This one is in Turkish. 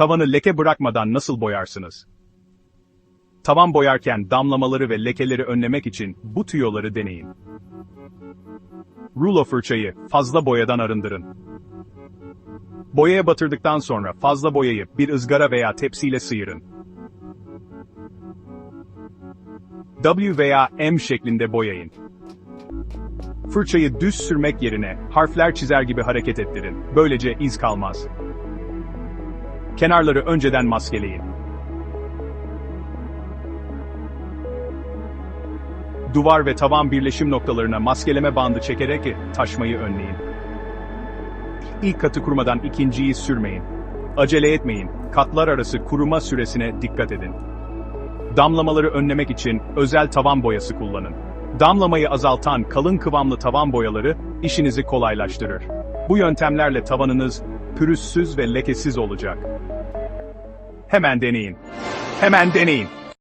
Tavanı leke bırakmadan nasıl boyarsınız? Tavan boyarken damlamaları ve lekeleri önlemek için bu tüyoları deneyin. Rulo fırçayı fazla boyadan arındırın. Boyaya batırdıktan sonra fazla boyayı bir ızgara veya tepsiyle sıyırın. W veya M şeklinde boyayın. Fırçayı düz sürmek yerine harfler çizer gibi hareket ettirin. Böylece iz kalmaz. Kenarları önceden maskeleyin. Duvar ve tavan birleşim noktalarına maskeleme bandı çekerek taşmayı önleyin. İlk katı kurumadan ikinciyi sürmeyin. Acele etmeyin. Katlar arası kuruma süresine dikkat edin. Damlamaları önlemek için özel tavan boyası kullanın. Damlamayı azaltan kalın kıvamlı tavan boyaları işinizi kolaylaştırır. Bu yöntemlerle tavanınız pürüzsüz ve lekesiz olacak. Hemen deneyin. Hemen deneyin.